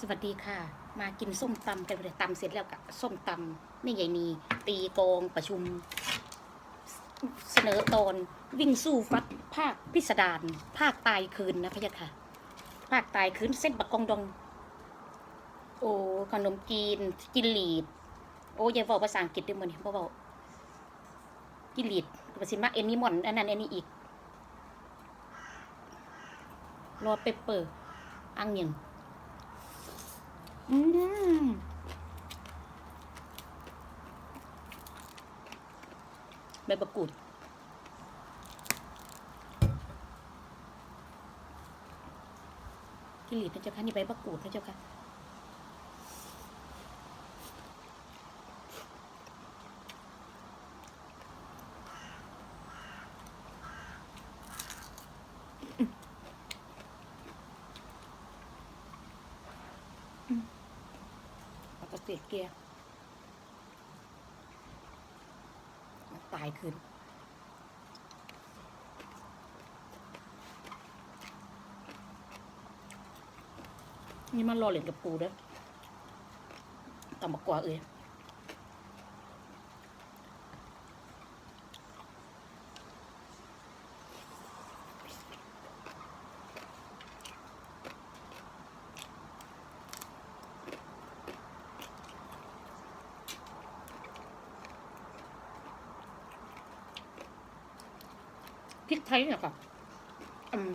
สวัสดีค่ะ มากินส้มตำกันเลยตำเสร็จแล้วกับส้มตำไม่ใหญ่นีตีกองประชุม เสนอตอนวิ่งสู้ฟัดภาคพิสดารภาคตายคืนนะพะยะค่ะ ภาคตายคืนเส้นบักกองดอง โอ้ขนมจีนจินหลีด โอ้ยายบอกภาษาอังกฤษด้วยมันบ่บอกจินหลีดภาษามาเอ็นนี่มอนอันนั้นอันนี้อีกรอเปเปอร์อังยัง อืมใบมะกรูดกิริตนะเจ้าค่ะนี่ใบมะกรูดนะเจ้าค่ะ ศษเกียตายคืนนี่มันรอเหรียญกับปูเด้อต่ำมากกว่าเอ้ย พริกไทยเนี่ยค่ะอืม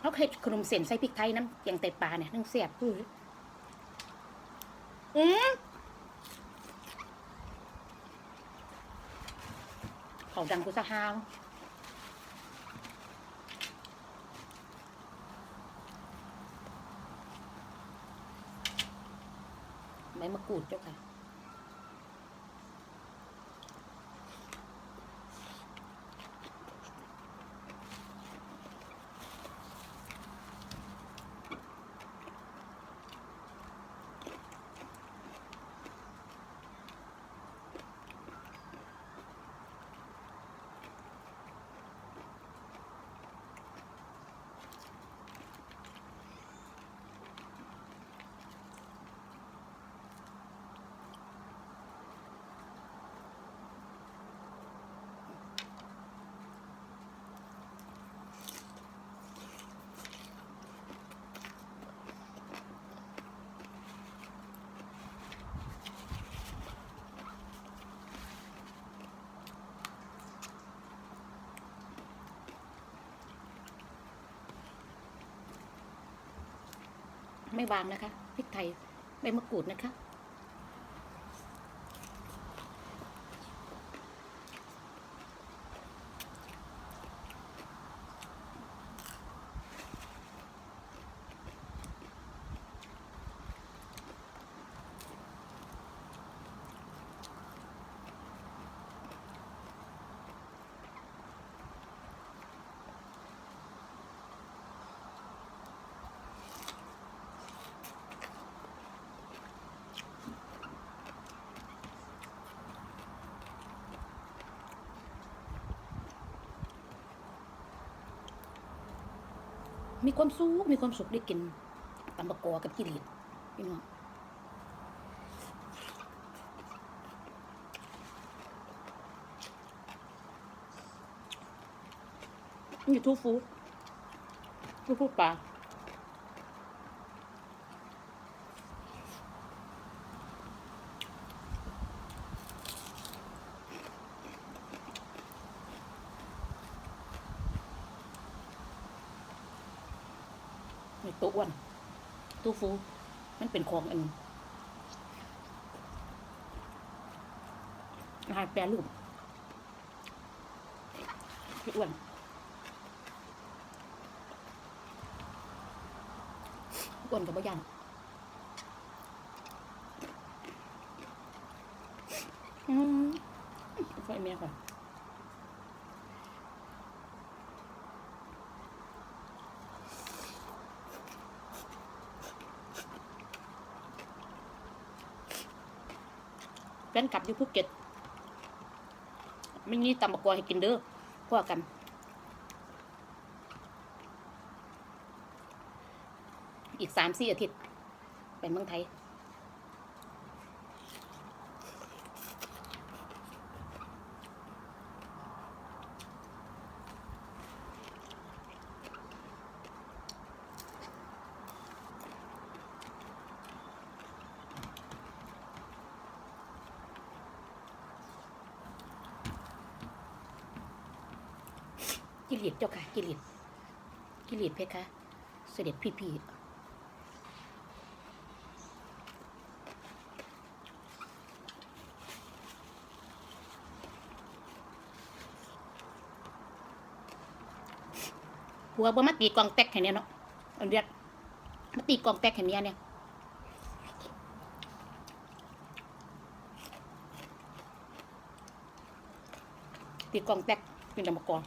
เขาเคยขนมเส้นใส่พริกไทยน้ำอย่างไตปลาเนี่ยนึ่งเสียบพื้ออืมเขาดังกุซาฮาวใบมะกรูดเจ้าค่ะ ไม่บางนะคะพริกไทยใบมะกรูดนะคะ มีความสุขมีความสุขได้กินตำบะกอกับกิริตพี่น้องนี่ทูฟูทูฟูปลานี่ตัวอ้วน ทูฟู มันเป็นของอันอาหารแปรรูปพี่อ้วนอ้วนกับบ่ย่างอืมไฟเมียค่ะ แฟนกลับอยู่ภูเก็ตไม่มีตำบักกวให้กินเด้อพวกกันอีกสามสี่อาทิตย์ไปเมืองไทย กิเลสเจ้าค่ะ กิเลสกิเลสเพคะ เสด็จพี่พี่หัวบ่มาตีกองแตกแค่เนี้ยเนาะอันเดียดมาตีกองแตกแค่เนี้ยเนี่ยตีกองแตกเป็นดำมะกร ออน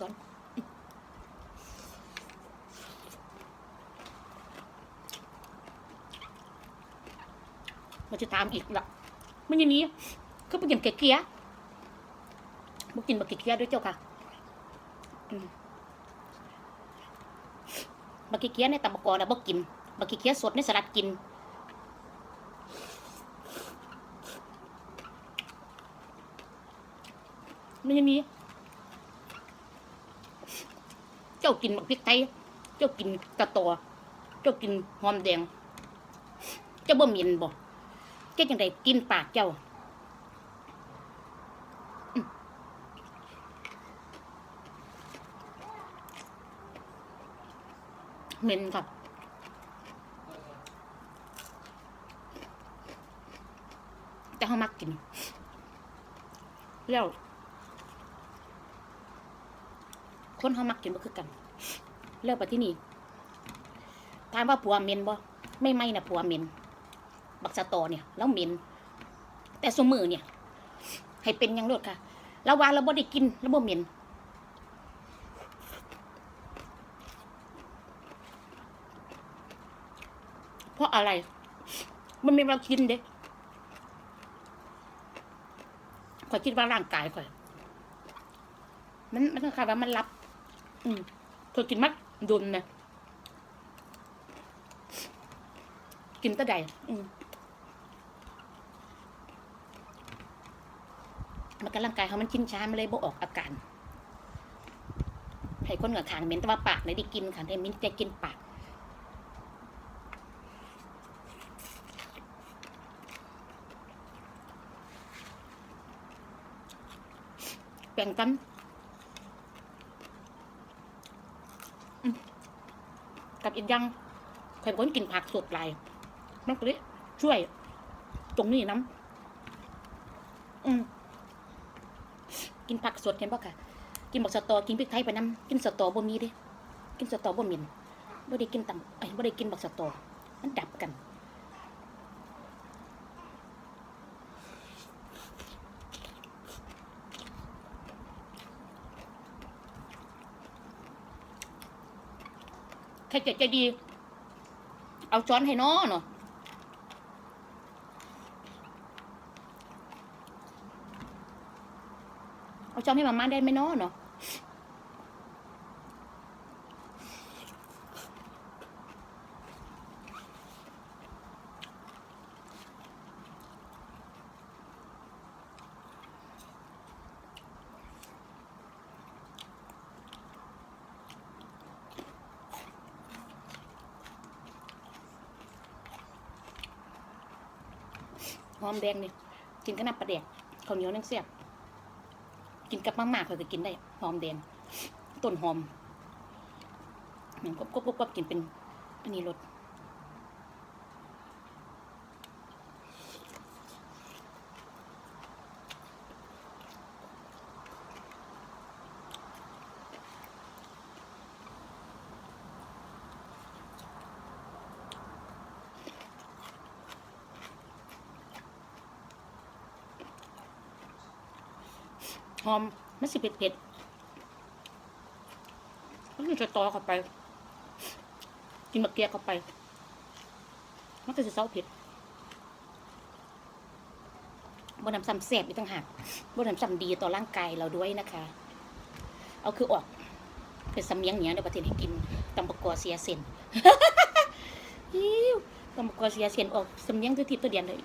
ซ้อนมันจะตามอีกละมันอย่างนี้คือไปกินเกี๊ยะๆมากินบะเกี๊ยด้วยเจ้าค่ะอืมะเกี๊ยในตำบกอนะบ่กินบะเกี๊ยสดในสลัดกินมันย่างนี้ เจ้ากินบักพริกไทย เจ้ากินกระตอเจ้ากินหอมแดง เจ้าบ่เหม็นบ่เจ้าจังไดกินปากเจ้าเหม็นครับแต่เขามักกิน แล้ว คนเขามักกินบ่คือกันเลิกไปที่นี่ถามว่าผัวเมนบ่ไม่ไม่นะผัวเมนบักสะตอเนี่ยแล้วเมนแต่สมือเนี่ย ให้เป็นยังรดค่ะแล้วว่าเราบ่ได้กินแล้วบ่เมนเพราะอะไร มันไมีเรากินเด้ข่อยคิดว่าร่างกายข่อย มันมันคือว่ามันรับ อืมเคยกินมัดดุนนะกินตะใดอืมมันกำลังกายเขามันชินช้ามันเลยบ่ออกอาการให้คนกับขางเหม็นแต่ว่าปากไหนได้กินค่ะได้มิ้นจะกินปากแบ่งกัน กับอีกอยังใครเป็นคนกินผักสดหลายมันก็เลยช่วย ตรงนี้น้ำอืมกินผักสดเห็นปะค่ะ กินบักสตอกินพริกไทยไปน้ำกินสตอบ่มีเด้กินสตอบ่เหม็นบ่ได้กินตำไอ้บ่ได้กินบักสตอมันดับกัน ใครจะจะดี เอาช้อนให้น้อเนาะเอาช้อนให้มาม่าได้ไหมน้อเนาะ หอมแดงนี่กินกับน้ำปลาแดกข้าวเหนียวนึ่งเสียบกินกับมะม่าเขาจะกินได้หอมแดงต้นหอมเหมือนกบกบกบกบกินเป็นอันนี้รส หอม มันสิเผ็ดเผ็ดมันจะต่อเข้าไป กินมะเกียเข้าไป มันก็จะเศร้าเผ็ดบนน้ำซ้ำแสบอีกต่างหากบนน้ำซ้ำดีต่อร่างกายเราด้วยนะคะ เอาคือออก เป็นสำเนียงเนี้ยในประเทศให้กินตำบกกอเสียเซนฮิวตำบกกอเสียเซนออกสำเนียงตัวทิพย์ตัวเดียนเลย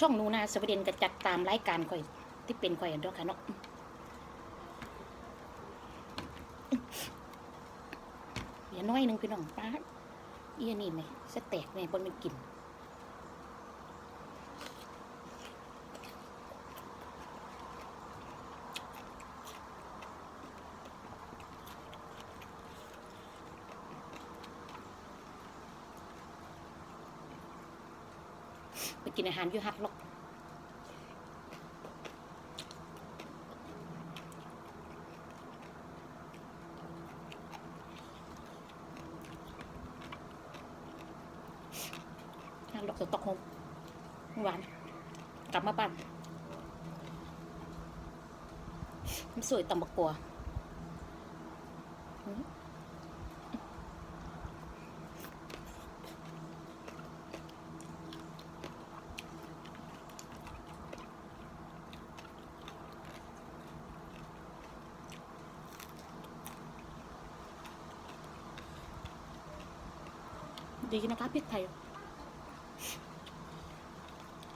ช่องนูนาสวีเดนก็จัดตามรายการข่อย ที่เป็นข่อยอันด้วยค่ะเนาะอย่าน้อยหนึงพี่น้องป้าเอียนี่ไหมสแตกไหมบนมันกิน ไปกินอาหารอยู่ฮัดล็อกฮัดล็อกสต็อกโฮมเมื่อวาน กลับมาบ้านมันสวยตำบักกัว ดีนะคะพริกไทย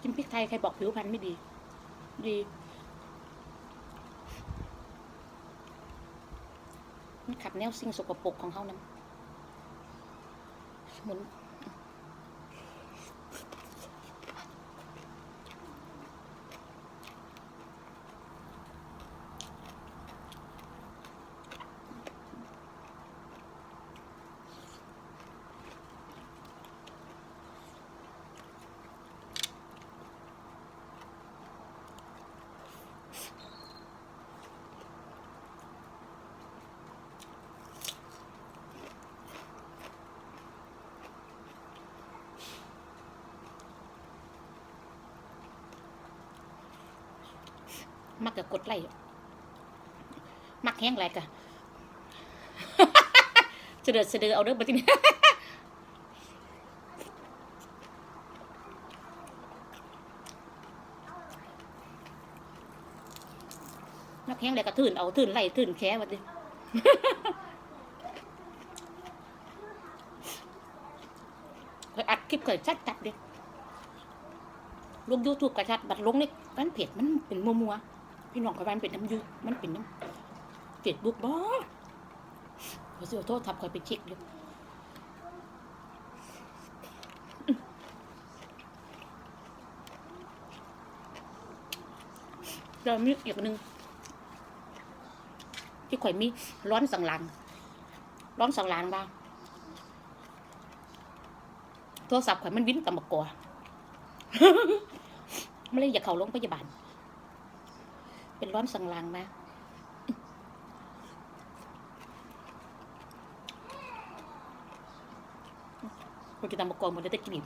กินพริกไทยใครบอกผิวพรรณไม่ดี ดี มันขับแนวสิ่งสกปรกของเขานั้นหมุน มักกับกดไลค์มักแห้งไรกะเสดือดเสดือเอาเด้อบัดนี้นักแห้งเลยก็ทื่นเอาทื่นไล่ทื่นแค่บัดนี้เคยอัดคลิปเคยชัดจัดดิลงยูทูบกระชัดบัดลงนี่มันเพจมันเป็นมัวมัวๆ พี่น้องกับมันเป็นน้ำยูมันเป็นน้ำเฟซบุ๊กบ่ขอเสิขอโทษทับคอยไปเช็คดูแล้วมีอีกหนึ่งที่ข่อยมีร้อนสังหลัง ร้อนสังหลังบ้างโทรศัพท์ข่อยมันวิ่นกับมากกัวไม่เลยอยากเข้าโรงพยาบาล เป็นร้อนสังลังมาคนจะทำมกรหมดเลยได้กิน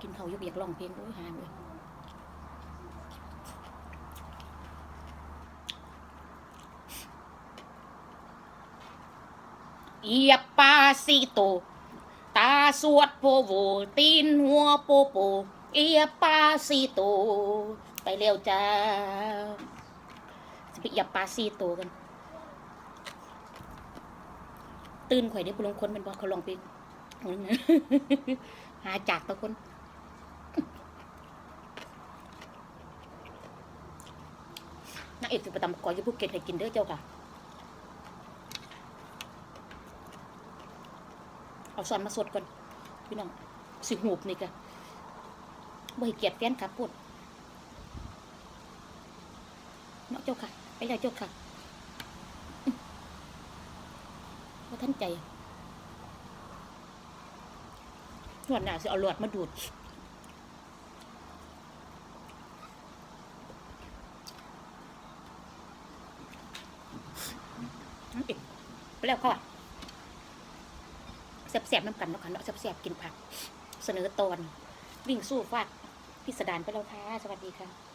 กินเขายุบอยากร้องเพลงโอ้ยหามเลยเอียบ ปาซิโต ตาสวดโพโว ตีนหัวโปโป เอียบปาซิโต ไปเร็วจ้าจะไปเอียบปาซิโตกัน ตื่นข่อยได้ผู้ลงคนเป็นบอกเขาลองเพลงหาจากตะคนนักเอกสิประตำกอยยู่ภูเก็ตให้กินเด้อเจ้าค่ะ เอาซอนมาสดก่อน พี่น้อง สิหูบนี่กะบ่ให้เกียดแฟนครับพูดเนาะเจ้าค่ะ ไปเลยเจ้าค่ะว่าท่านใจหวดหนาสิเอาหลอดมาดูดไปแล้วค่ะ แสบๆน้ำกันเนาะค่ะเนาะแสบๆกินผัก เสนอตอนวิ่งสู้ฟาดพิสดารไปแล้วค่ะ สวัสดีค่ะ